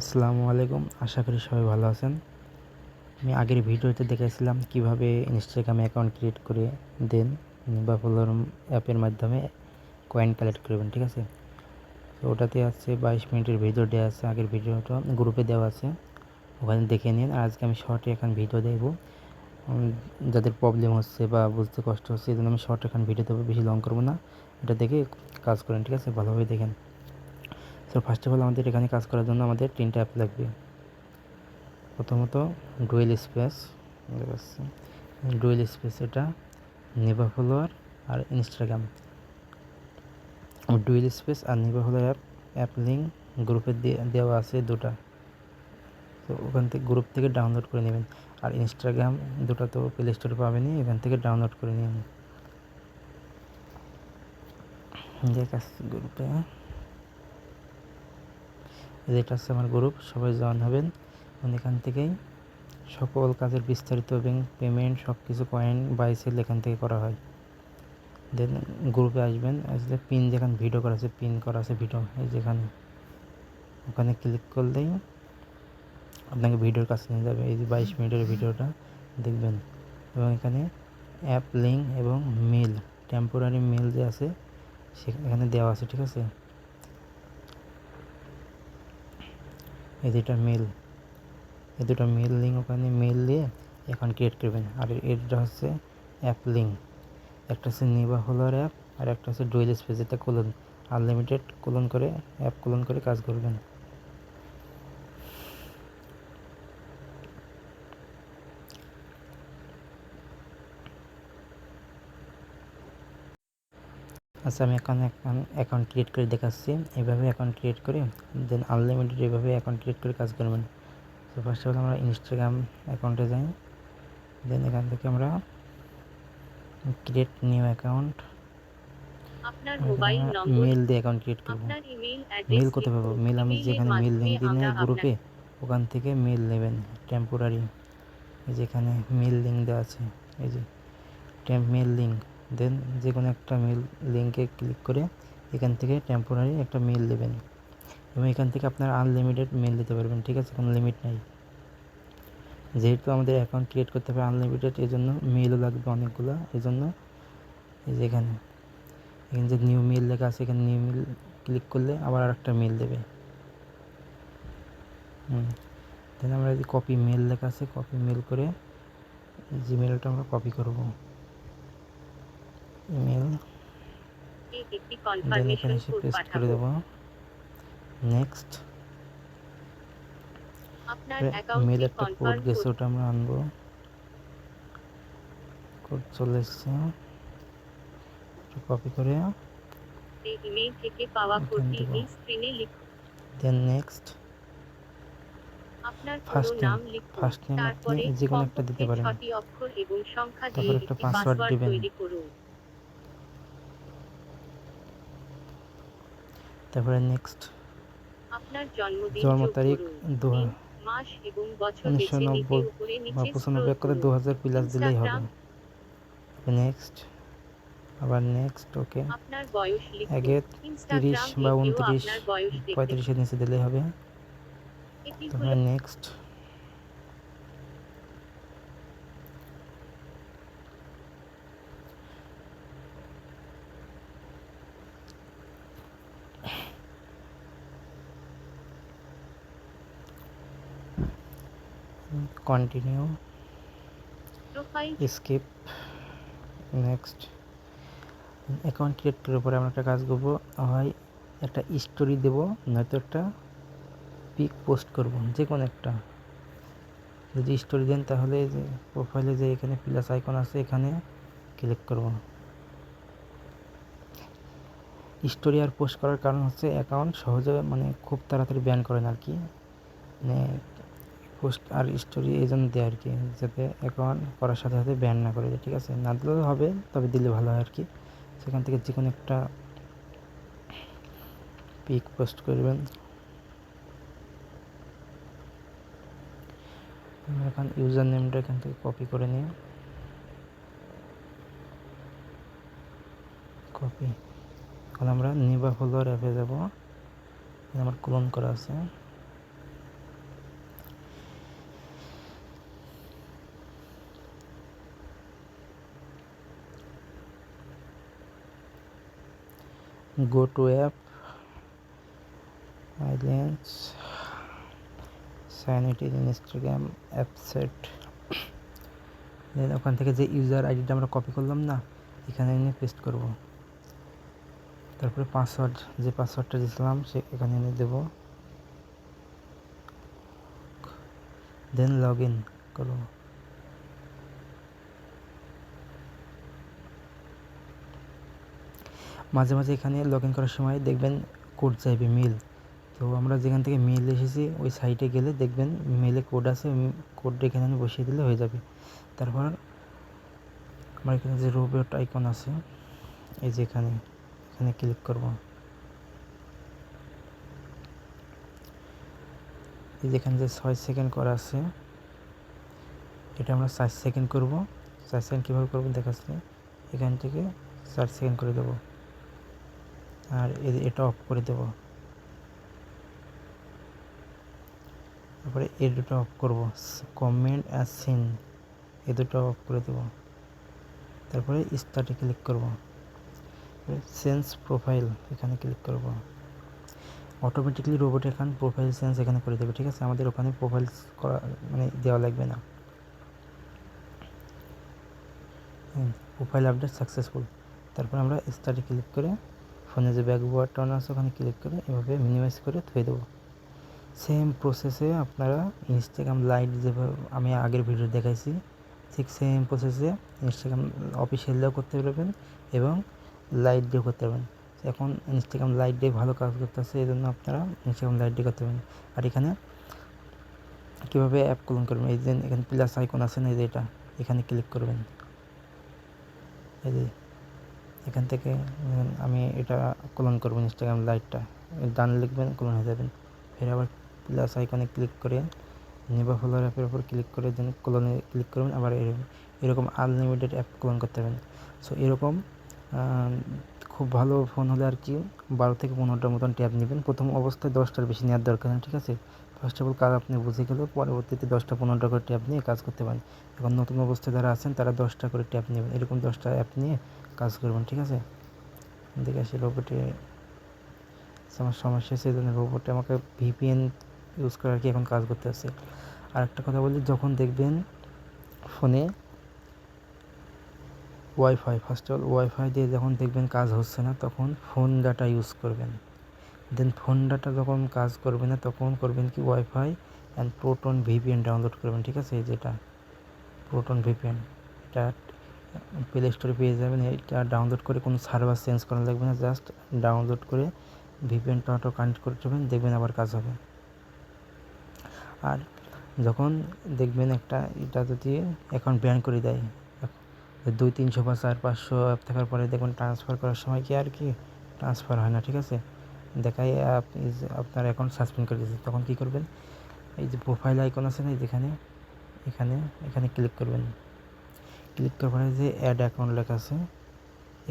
আসসালামু আলাইকুম। আশা করি সবাই ভালো আছেন। আমি আগের ভিডিওতে দেখাইছিলাম কীভাবে ইনস্টাগ্রামে অ্যাকাউন্ট ক্রিয়েট করে দেন বা ফলোর অ্যাপের মাধ্যমে কয়েন কালেক্ট করবেন, ঠিক আছে? তো ওটাতে আছে বাইশ মিনিটের ভিডিও দেওয়া আছে, আগের ভিডিওটা গ্রুপে দেওয়া আছে। ওখানে দেখে নিন। আর আজকে আমি শর্টে এখন ভিডিও দেবো যাদের প্রবলেম হচ্ছে বা বুঝতে কষ্ট হচ্ছে, এই জন্য আমি শর্ট এখন ভিডিও দেবো, বেশি লং করব না। এটা দেখে কাজ করেন, ঠিক আছে? ভালোভাবে দেখেন। তো ফার্স্ট অফ অল আমাদের এখানে কাজ করার জন্য আমাদের তিনটা অ্যাপ লাগবে। প্রথমত ডুয়েল স্পেস ডুয়েল স্পেস এটা নেভা ফলোয়ার আর ইনস্টাগ্রাম ডুয়েল স্পেস আর Neva follower app app link গ্রুপে দেওয়া আছে দুটা। তো ওখান থেকে গ্রুপ থেকে ডাউনলোড করে নেবেন। আর ইনস্টাগ্রাম দুটো তো প্লে স্টোরে পাবেনই, এখান থেকে ডাউনলোড করে নিন। দেখ গ্রুপে এটা হচ্ছে আমার গ্রুপ সবাই জয়েন হবেন। এবং এখান থেকেই সকল কাজের বিস্তারিত এবং পেমেন্ট সব কিছু কয়েন বাই সেল এখান থেকে করা হয়। দেন গ্রুপে আসবেন, আসলে পিন যেখানে ভিডিও করা আছে পিন করা আছে ভিডিও এই যেখানে। ওখানে ক্লিক করলেই আপনাকে ভিডিওর কাছে নিয়ে যাবে। এই যে বাইশ মিনিটের ভিডিওটা দেখবেন। এবং এখানে অ্যাপ লিঙ্ক এবং মেল টেম্পোরারি মেল যে আছে, সেখানে দেওয়া আছে, ঠিক আছে? এই দুটা মেল, এই দুটো মেল লিঙ্ক ওখানে মেল দিয়ে এখন ক্রিয়েট করবেন। আর এটা হচ্ছে অ্যাপ লিঙ্ক একটা হচ্ছে নিবা হোলার অ্যাপ আর একটা হচ্ছে ডুয়েল স্পেস এটা কোলন আনলিমিটেড কোলন করে অ্যাপ কোলন করে কাজ করবেন। আচ্ছা আমি এখন এখন অ্যাকাউন্ট ক্রিয়েট করে দেখাচ্ছি। এইভাবে অ্যাকাউন্ট ক্রিয়েট করে দেন আনলিমিটেড এইভাবে অ্যাকাউন্ট ক্রিয়েট করে কাজ করবেন। তো ফার্স্ট অফ অল আমরা ইনস্টাগ্রাম অ্যাকাউন্টে যাই। দেন এখান থেকে আমরা ক্রিয়েট নিউ অ্যাকাউন্ট আপনার মোবাইল নম্বর মেল দিয়ে অ্যাকাউন্ট ক্রিয়েট করব। আপনার ইমেল মেল অ্যাড্রেস কোথায় পাবো? মেল আমি যেখানে মেল লিঙ্ক দিই না গ্রুপে ওখান থেকে মেল নেবেন। টেম্পোরারি এই যেখানে মেল লিঙ্ক দেওয়া আছে এই যে টেম্প মেল লিঙ্ক দেন যে কোনো একটা মেল লিঙ্কে ক্লিক করে এখান থেকে টেম্পোরারি একটা মেল দেবেন এবং এখান থেকে আপনার আনলিমিটেড মেল দিতে পারবেন, ঠিক আছে? কোনো লিমিট নাই। যেহেতু আমাদের অ্যাকাউন্ট ক্রিয়েট করতে হবে আনলিমিটেড এই জন্য মেলও লাগবে অনেকগুলো এই জন্য যে এখানে। এখানে যে নিউ মেল লেখা আছে, এখানে নিউ মেল ক্লিক করলে আবার আরেকটা মেল দেবে। হুম। দেন আমরা যদি কপি মেল লেখা আছে কপি মেল করে জিমেলটা আমরা কপি করব। ইমেল একটি দেন কনফার্মেশন এখানে এসে কোড পেস্ট করে দেবো নেক্সট মেল একটা কোড গেছে ওটা আমরা আনব। কোড চলে এসছে। কপি করে। ইমেল থেকে পাওয়া কোডটি এই স্ক্রিনে লিখুন। দেন নেক্সট আপনার পুরো নাম লিখুন। আপনি যে কোনো একটা দিতে পারেন। ছটি অক্ষর এবং সংখ্যা দিয়ে একটা পাসওয়ার্ড। তৈরি করুন। তারপরে নেক্সট আপনার জন্মদিন জন্ম তারিখ দু মাস এবং বছর উনিশশো নব্বই বা পঁচানব্বই করে দু হাজার প্লাস দিলেই হবে। নেক্সট আবার নেক্সট ওকে আগে তিরিশ বা উনত্রিশ পঁয়ত্রিশের নিচে দিলেই হবে। তারপরে next continue skip next account create করার পরে আমরা একটা কাজ করব। হয় একটা স্টোরি দেবো নয়তো একটা পিক পোস্ট করব যে কোনো একটা। যদি স্টোরি দেন তাহলে যে প্রোফাইলে যে এখানে প্লাস আইকন আছে এখানে ক্লিক করব। স্টোরি আর পোস্ট করার কারণ হচ্ছে অ্যাকাউন্ট সহজে মানে খুব তাড়াতাড়ি ব্যান করেন আর কি। মানে পোস্ট আর স্টোরি এই জন্য দেয় আর কি, যাতে অ্যাকাউন্ট করার সাথে সাথে ব্যান না করে দেয় ঠিক আছে? না দিলেও হবে, তবে দিলে ভালো হয় আর কি। সেখান থেকে যে কোনো একটা পিক পোস্ট করবেন। এখন ইউজার নেমটা এখান থেকে কপি করে নিই। কপি এখন আমরা নিবা ফলোয়ার অ্যাপে যাব। আমার ক্লোন করা আছে। Go to app islands sign it in Instagram upset then ওখান থেকে যে ইউজার আইডিটা আমরা কপি করলাম না, এখানে এনে পেস্ট করব। তারপরে পাসওয়ার্ড যে পাসওয়ার্ডটা দিয়েছিলাম, সে এখানে এনে দেবো। দেন লগ ইন করব। মাঝে মাঝে এখানে লগ ইন করার সময় দেখবেন কোড চাইবে মেল তো আমরা যেখান থেকে মেল এসেছি, ওই সাইটে গেলে দেখবেন মেলে কোড আছে কোডটা এখানে আমি বসিয়ে দিলে হয়ে যাবে। তারপর আমার এখানে যে রোবট আইকন আছে, এই যে এখানে এখানে ক্লিক করব। এই যে এখানে যে ছয় সেকেন্ড করা আছে, এটা আমরা চার সেকেন্ড করব। চার সেকেন্ড কীভাবে করব দেখাচ্ছি এখান থেকে চার সেকেন্ড করে দেবো। আর এ- এটা অফ করে দেব। তারপরে এই দুটো অফ করব। কমেন্ট আর সিন এ দুটো অফ করে দেব। তারপরে স্টার্টে ক্লিক করব। সেন্স প্রোফাইল এখানে ক্লিক করব। অটোমেটিকলি রোবট এখান প্রোফাইল সেন্স এখানে করে দেবে, ঠিক আছে? আমাদের ওখানে প্রোফাইল করা মানে দেওয়া লাগবে না। প্রোফাইল আপডেট সাকসেসফুল তারপর আমরা স্টার্টে ক্লিক করে ফোনে যে ব্যাক বাটন আছে, ওখানে ক্লিক করে এভাবে মিনিমাইজ করে থুয়ে দেবো। সেম প্রসেসে আপনারা ইনস্টাগ্রাম লাইট যেভাবে আমি আগের ভিডিও দেখাইছি, ঠিক সেম প্রসেসে ইনস্টাগ্রাম অফিসিয়াল দিয়েও করতে পারবেন এবং লাইট দিয়েও করতে পারবেন। এখন ইনস্টাগ্রাম লাইট দিয়ে ভালো কাজ করতেছে এই জন্য আপনারা ইনস্টাগ্রাম লাইট দিয়ে করতে পারবেন। আর এখানে কীভাবে অ্যাপ ক্লোন করবেন? এই যে এখানে প্লাস আইকন আছে না, এই যে এটা, এখানে ক্লিক করবেন। এই যে এখান থেকে আমি এটা ক্লোন করব ইনস্টাগ্রাম লাইটটা ডান লিখবেন ক্লোন হয়ে যাবেন। ফের আবার প্লাস আইকনে ক্লিক করে, নেবা ফলোয়ার অ্যাপের উপর ক্লিক করে দেন ক্লোনে ক্লিক করবেন, আবার এরকম আনলিমিটেড অ্যাপ ক্লোন করতে পারবেন। সো এরকম খুব ভালো ফোন হলে আর কি বারো থেকে পনেরোটার মতন ট্যাব নেবেন। প্রথম অবস্থায় দশটার বেশি নেওয়ার দরকার নেই, ঠিক আছে? ফার্স্ট অফ অল কাজ আপনি বুঝে গেলে, পরবর্তীতে দশটা পনেরোটা করে ট্যাব নিয়ে কাজ করতে পারেন। এখন নতুন অবস্থায় যারা আছেন, তারা দশটা করে ট্যাব নেবেন। এরকম দশটা অ্যাপ নিয়ে কাজ করবেন, ঠিক আছে? দেখে আসি রোবটে আমার সমস্যা সেই জন্য রোবটে আমাকে ভিপিএন ইউজ করে আর কি এখন কাজ করতে হচ্ছে? আর একটা কথা বলি, যখন দেখবেন ফোনে ওয়াইফাই ফার্স্ট অল ওয়াইফাই দিয়ে যখন দেখবেন কাজ হচ্ছে না, তখন ফোন ডাটা ইউজ করবেন। দেন ফোন ডাটা যখন কাজ করবে না, তখন করবেন কি wifi and Proton VPN download করবেন, ঠিক আছে? যেটা প্রোটন ভিপিএন এটা প্লে স্টোরে পেয়ে যাবেন। এটা ডাউনলোড করে কোনো সার্ভার চেঞ্জ করা লাগবে না। জাস্ট ডাউনলোড করে ভিপিএনটা অটো কানেক্ট করে দেবেন দেখবেন আবার কাজ হবে। আর যখন দেখবেন একটা এটা যদি অ্যাকাউন্ট ব্যান করে দেয়, দুই, তিনশো বা চার, পাঁচশো অ্যাপ থাকার পরে দেখবেন ট্রান্সফার করার সময় কি আর কি ট্রান্সফার হয় না, ঠিক আছে? দেখায় অ্যাপ ইজ আপনার অ্যাকাউন্ট সাসপেন্ড করে দিয়েছে। তখন কী করবেন? এই যে প্রোফাইল আইকন আছে না যেখানে, এখানে এখানে ক্লিক করবেন। ক্লিক করার পরে যে অ্যাড অ্যাকাউন্ট লেখা আছে,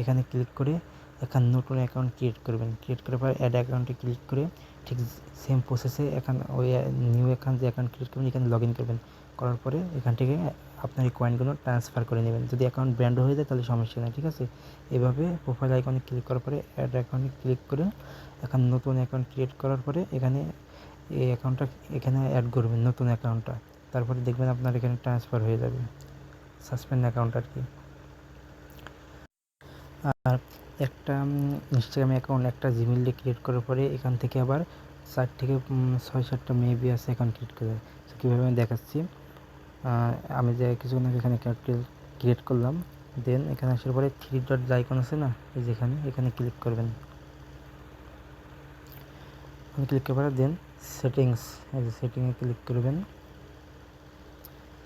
এখানে ক্লিক করে এখন নতুন অ্যাকাউন্ট ক্রিয়েট করবেন। ক্রিয়েট করার পর অ্যাড অ্যাকাউন্টে ক্লিক করে ঠিক সেম প্রসেসে এখন, ওই নিউ অ্যাকাউন্ট যে অ্যাকাউন্ট ক্রিয়েট করবেন, এখানে লগ ইন করবেন। করার পরে এখান থেকে আপনার এই কয়েনগুলো ট্রান্সফার করে নেবেন। যদি অ্যাকাউন্ট ব্র্যান্ড হয়ে যায় তাহলে সমস্যা নেই, ঠিক আছে? এভাবে প্রোফাইল আইকনে ক্লিক করার পরে অ্যাড অ্যাকাউন্টে ক্লিক করে এখন নতুন অ্যাকাউন্ট ক্রিয়েট করার পরে এখানে এই অ্যাকাউন্টটা এখানে অ্যাড করবেন, নতুন অ্যাকাউন্টটা তারপরে দেখবেন আপনার এখানে ট্রান্সফার হয়ে যাবে। সাসপেন্ড অ্যাকাউন্ট আর কি। আর একটা ইনস্টাগ্রাম অ্যাকাউন্ট একটা জিমেল দিয়ে ক্রিয়েট করার পরে এখান থেকে আবার চার থেকে ছয় সাতটা মেবি আছে অ্যাকাউন্ট ক্রিয়েট করে। তো কীভাবে আমি দেখাচ্ছি? আমি যে কিছুক্ষণ আগে এখানে ক্রিয়েট করলাম দেন এখানে আসার পরে থ্রি ডট আইকন আছে না, এই যেখানে এখানে ক্লিক করবেন। ক্লিক করার পরে দেন সেটিংস এই যে সেটিংয়ে ক্লিক করবেন।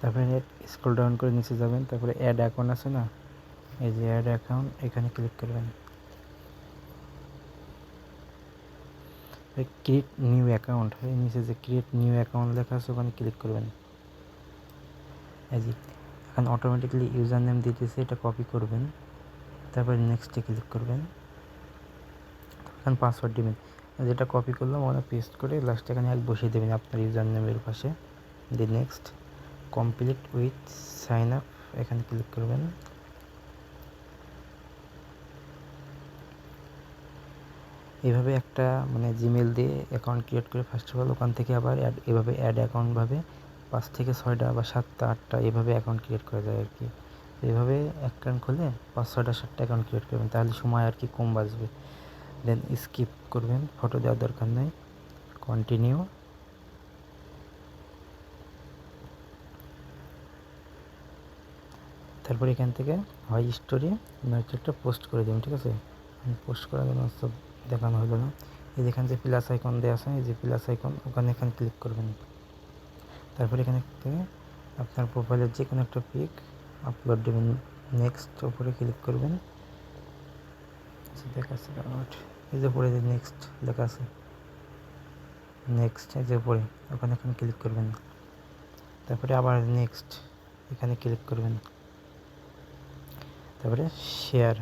তারপরে স্ক্রল ডাউন করে নিচে যাবেন, তারপরে অ্যাড অ্যাকাউন্ট আছে না? এই যে অ্যাড অ্যাকাউন্ট এখানে ক্লিক করবেন। ক্রিয়েট নিউ অ্যাকাউন্ট নিচে যে ক্রিয়েট নিউ অ্যাকাউন্ট লেখা আছে, ওখানে ক্লিক করবেন। এই যে, এখন অটোমেটিক্যালি ইউজার নেম দিতেছে, এটা কপি করবেন। তারপরে নেক্সটে ক্লিক করবেন। এখন পাসওয়ার্ড দিবেন। যেটা কপি করলাম, ওখানে পেস্ট করে লাস্টে এখানে এক বসিয়ে দেবেন আপনার ইউজার নেমের পাশে। The next complete with sign up এখানে ক্লিক করবেন। এভাবে একটা মানে জিমেল দিয়ে অ্যাকাউন্ট ক্রিয়েট করে ফার্স্ট অফ অল ওখান থেকে আবার অ্যাড এভাবে অ্যাড অ্যাকাউন্টভাবে পাঁচ থেকে ছয়টা বা সাতটা, আটটা এভাবে অ্যাকাউন্ট ক্রিয়েট করা যায় আর কি। তো এইভাবে অ্যাকাউন্ট খুলে পাঁচ, ছয়টা, সাতটা অ্যাকাউন্ট ক্রিয়েট করবেন, তাহলে সময় আর কি কম বাঁচবে। দেন স্কিপ করবেন ফটো দেওয়ার দরকার নেই। কন্টিনিউ তারপর এখান থেকে হয় স্টোরি একটা পোস্ট করে দেবেন ঠিক আছে? পোস্ট করার জন্য সব দেখানো হলো না। এই যেখানে যে প্লাস আইকন দেওয়া আছে এই যে প্লাস আইকন ওখানে এখানে ক্লিক করবেন। তারপর এখানে থেকে আপনার প্রোফাইলের যে কোনো একটা পিক আপলোড দেবেন। নেক্সট ওপরে ক্লিক করবেন। আচ্ছা, দেখা আছে এই যে পরে যে নেক্সট লেখা আছে নেক্সট এই যে পরে ওখানে এখানে ক্লিক করবেন। তারপরে আবার নেক্সট এখানে ক্লিক করবেন। তারপরে শেয়ার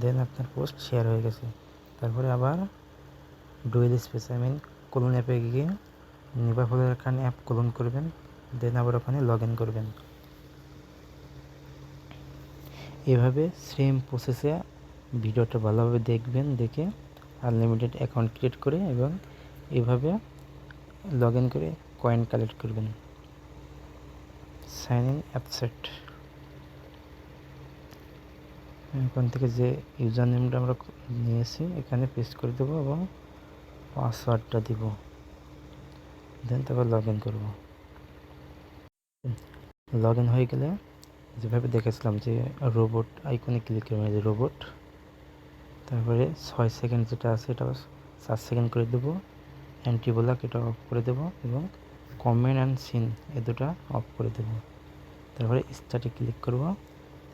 দেন আপনার পোস্ট শেয়ার হয়ে গেছে। তারপরে আবার dual space I mean clone অ্যাপে গিয়ে নিবা ফলের এখানে অ্যাপ কোলন করবেন দেন আবার ওখানে লগ ইন করবেন। এভাবে সেম প্রসেসে ভিডিওটা ভালোভাবে দেখবেন, দেখে আনলিমিটেড অ্যাকাউন্ট ক্রিয়েট করে এবং এভাবে লগ ইন করে কয়েন কালেক্ট করবেন। সাইন ইন অ্যাপসেট এখান থেকে যে ইউজার নেমটা আমরা নিয়েছি, এখানে পেস্ট করে দেবো এবং পাসওয়ার্ডটা দিব। দেন তারপর লগ ইন করব। লগ ইন হয়ে গেলে যেভাবে দেখেছিলাম যে রোবট আইকনে ক্লিক করবেন যে রোবট তারপরে ছয় সেকেন্ড যেটা আছে, এটা সাত সেকেন্ড করে দেবো। অ্যান্টি ব্লক এটা অফ করে দেবো এবং কমেন্ট অ্যান্ড সিন এ দুটা অফ করে দেবো। তারপরে স্টার্টে ক্লিক করব।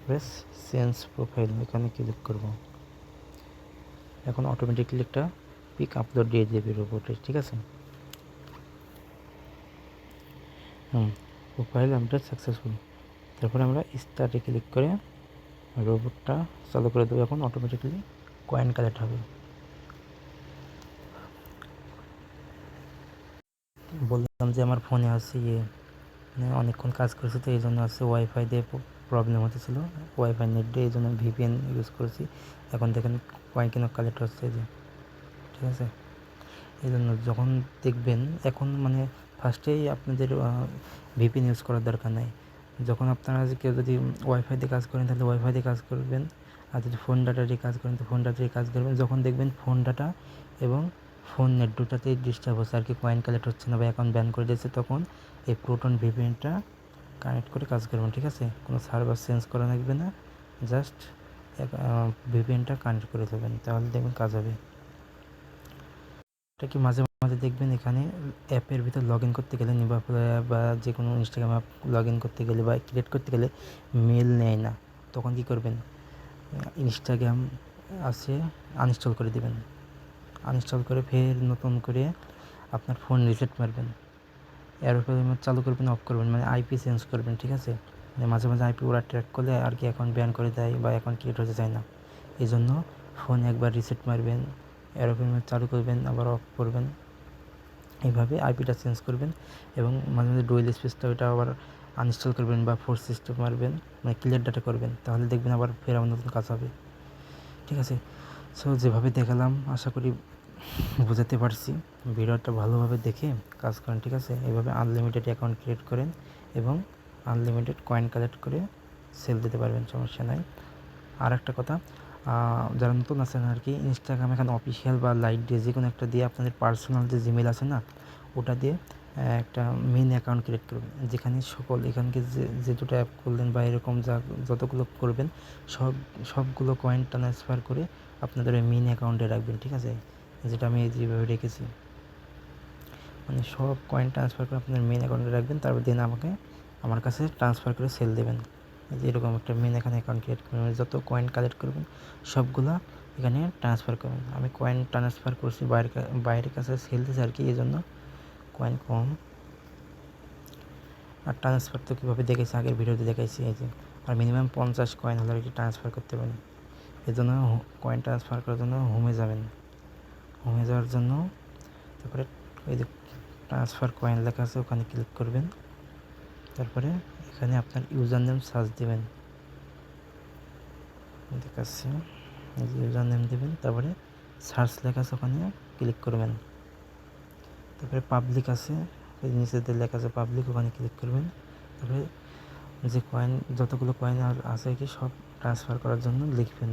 তারপরে চেঞ্জ প্রোফাইল এখানে ক্লিক করব। এখন অটোমেটিকলি একটা পিক আপলোড দিয়ে দেবে রোবটে ঠিক আছে? হুম প্রোফাইল আমরা সাকসেসফুল তারপরে আমরা স্টার্টে ক্লিক করে রোবটটা চালু করে দেবো। এখন অটোমেটিকলি কয়েন কালেক্ট হবে। বললাম যে আমার ফোনে আছে ইয়ে মানে অনেকক্ষণ কাজ করেছে তো এই জন্য আছে ওয়াইফাই দিয়ে প্রবলেম হতেছিল ওয়াইফাই নেট দিয়ে এই জন্য ভিপিএন ইউজ করেছি। এখন দেখেন কয়েন কিনো কালেক্ট হচ্ছে যে। ঠিক আছে? এই জন্য যখন দেখবেন, এখন মানে ফার্স্টেই আপনাদের ভিপিএন ইউজ করার দরকার নাই। যখন আপনারা কেউ যদি ওয়াইফাই দিয়ে কাজ করেন, তাহলে ওয়াইফাই দিয়ে কাজ করবেন। আর যদি ফোন ডাটা দিয়ে কাজ করেন, তো ফোন ডাটা দিয়ে কাজ করবেন। যখন দেখবেন ফোন ডাটা এবং ফোন নেট দুটাতেই ডিস্টার্ব হচ্ছে। আর কি কয়েন কালেক্ট হচ্ছে না বা অ্যাকাউন্ট ব্যান করে দিয়েছে, তখন এই প্রোটন ভিপিএনটা কানেক্ট করে কাজ করবেন, ঠিক আছে? কোনো সার্ভার চেঞ্জ করা লাগবে না, জাস্ট ভিপিএনটা কানেক্ট করে দেবেন, তাহলে দেখবেন কাজ হবে। এটা কি মাঝে মাঝে দেখবেন এখানে অ্যাপের ভিতর লগ ইন করতে গেলে নিবা বা যে কোনো ইনস্টাগ্রাম অ্যাপ লগ ইন করতে গেলে বা ক্রিয়েট করতে গেলে মেল নেয় না, তখন কি করবেন? ইনস্টাগ্রাম আছে আনইনস্টল করে দেবেন। আনইনস্টল করে ফের নতুন করে আপনার ফোন রিসেট মারবেন। এরপরে চালু করবেন অফ করবেন মানে আইপি চেঞ্জ করবেন, ঠিক আছে? মানে মাঝে মাঝে আইপি ওরা ট্র্যাক করলে আর কি অ্যাকাউন্ট ব্যান করে দেয় বা অ্যাকাউন্ট ক্রিয়েট হতে চায় না। এই জন্য ফোন একবার রিসেট মারবেন এরকম চালু করবেন, আবার অফ করবেন। এইভাবে আইপিটা চেঞ্জ করবেন এবং মাঝে মাঝে ডুয়েল স্পেসটা ওইটা আবার আনইনস্টল করবেন বা ফোর্স সিস্টেম মারবেন মানে ক্লিয়ার ডাটা করবেন, তাহলে দেখবেন আবার ফের আমার নতুন কাজ হবে। ঠিক আছে? সো যেভাবে দেখালাম, আশা করি বোঝাতে পারছি। ভিডিওটা ভালোভাবে দেখে কাজ করেন, ঠিক আছে? এভাবে আনলিমিটেড অ্যাকাউন্ট ক্রিয়েট করেন এবং আনলিমিটেড কয়েন কালেক্ট করে সেল দিতে পারবেন, সমস্যা নাই। আর একটা কথা যারা নতুন আছেন আর কি ইনস্টাগ্রাম এখানে অফিসিয়াল বা লাইট দিয়ে যে কোনো একটা দিয়ে আপনাদের পার্সোনাল যে জিমেল আছে না, ওটা দিয়ে একটা মেন অ্যাকাউন্ট ক্রিয়েট করবেন যেখানে সকল, এখানকে যে যে দুটো অ্যাপ করলেন বা এরকম যা, যতগুলো করবেন, সব, সবগুলো কয়েন ট্রান্সফার করে আপনাদের ওই মেন অ্যাকাউন্টে রাখবেন, ঠিক আছে? যেটা আমি যেভাবে রেখেছি। মানে সব কয়েন ট্রান্সফার করে আপনার মেন অ্যাকাউন্টে রাখবেন, তারপর দিন আমাকে আমার কাছে ট্রান্সফার করে সেল দেবেন। যে এরকম একটা মেন এখানে অ্যাকাউন্ট ক্রিয়েট করবেন। মানে যত কয়েন কালেক্ট করবেন, সবগুলো এখানে ট্রান্সফার করবেন। আমি কয়েন ট্রান্সফার করছি, বাইরের বাইরের কাছে সেল দিয়েছি আর কি এই জন্য কয়েন কম। আর ট্রান্সফার তো কীভাবে দেখেছি আগের ভিডিওতে দেখাইছি, এই যে আর মিনিমাম পঞ্চাশ কয়েন হলে কি ট্রান্সফার করতে পারেন এই জন্য কয়েন ট্রান্সফার করার জন্য হোমে যাবেন। হোমে যাওয়ার জন্য। তারপরে ওই যে ট্রান্সফার কয়েন লেখা আছে, ওখানে ক্লিক করবেন। তারপরে এখানে আপনার ইউজার নেম সার্চ দেবেন। দেখাচ্ছি। ইউজার নেম দেবেন, তারপরে সার্চ লেখা আছে ওখানে ক্লিক করবেন। তারপরে পাবলিক আছে নিচেতে লেখা আছে পাবলিক ওখানে ক্লিক করবেন। তারপরে যে কয়েন যতগুলো কয়েন আর আছে কি, সব ট্রান্সফার করার জন্য লিখবেন।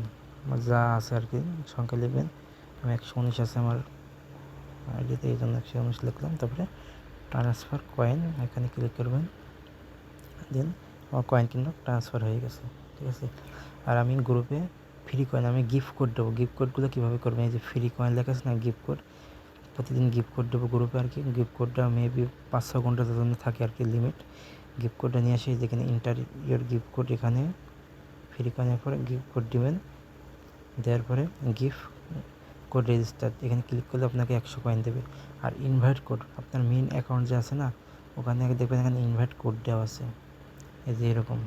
যা আছে আর কি, সংখ্যা লিখবেন। একশো উনিশ আছে আমার আইডিতে, এই জন্য একশো উনিশ লিখলাম। তারপরে ট্রান্সফার কয়েন এখানে ক্লিক করবেন। দেন আমার কয়েন কিন্তু ট্রান্সফার হয়ে গেছে, ঠিক আছে? আর আমি গ্রুপে ফ্রি কয়েন আমি গিফট কোড দেবো। গিফট কোডগুলো কীভাবে করবেন? এই যে ফ্রি কয়েন লেখা আছে না গিফট কোড প্রতিদিন গিফট কোড দেবো গ্রুপে আর কি গিফট কোডটা মেবি পাঁচ ছ ঘণ্টার জন্য থাকে আর কি লিমিট গিফট কোডটা নিয়ে আসি, যেখানে ইন্টার ইয়ার গিফট কোড এখানে। ফ্রি কয়েনের পরে গিফট কোড দেবেন। দেওয়ার পরে গিফট কোড রেজিস্টার এখানে ক্লিক করলে আপনাকে একশো কয়েন দেবে। আর ইনভাইট কোড আপনার মেন অ্যাকাউন্ট যে আছে না, ওখানে দেখবেন এখানে ইনভাইট কোড দেওয়া আছে। এই যে এরকম।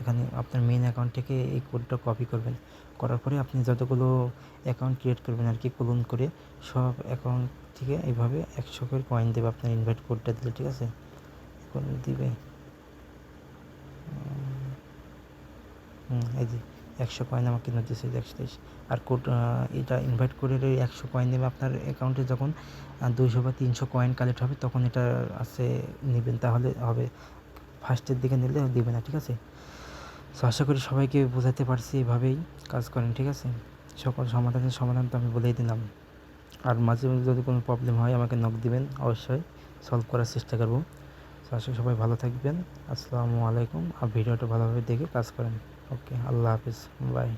এখানে আপনার মেন অ্যাকাউন্ট থেকে এই কোডটা কপি করবেন। করার পরে আপনি যতগুলো অ্যাকাউন্ট ক্রিয়েট করবেন আর কি ক্লোন করে, সব অ্যাকাউন্ট থেকে এইভাবে একশো করে কয়েন দেবে আপনার ইনভাইট কোডটা দিলে, ঠিক আছে? দিবে। হুম এই যে একশো কয়েন আমাকে দিচ্ছে একশো তেইশ আর কোড এটা ইনভাইট করে একশো কয়েন নেবে আপনার অ্যাকাউন্টে যখন দুইশো বা তিনশো কয়েন কালেক্ট হবে, তখন এটা আছে নেবেন। তাহলে হবে ফার্স্টের দিকে নিলে দেবে না, ঠিক আছে? সো আশা করি সবাইকে বোঝাতে পারছি এভাবেই কাজ করেন, ঠিক আছে? সকল সমাধানের সমাধান তো আমি বলেই দিলাম। আর মাঝে মাঝে যদি কোনো প্রবলেম হয়, আমাকে নক দিবেন, অবশ্যই সলভ করার চেষ্টা করব। তো আশা করি সবাই ভালো থাকবেন। আসসালামু আলাইকুম। আর ভিডিওটা ভালোভাবে দেখে কাজ করেন। ওকে আল্লাহ হাফিজ বাই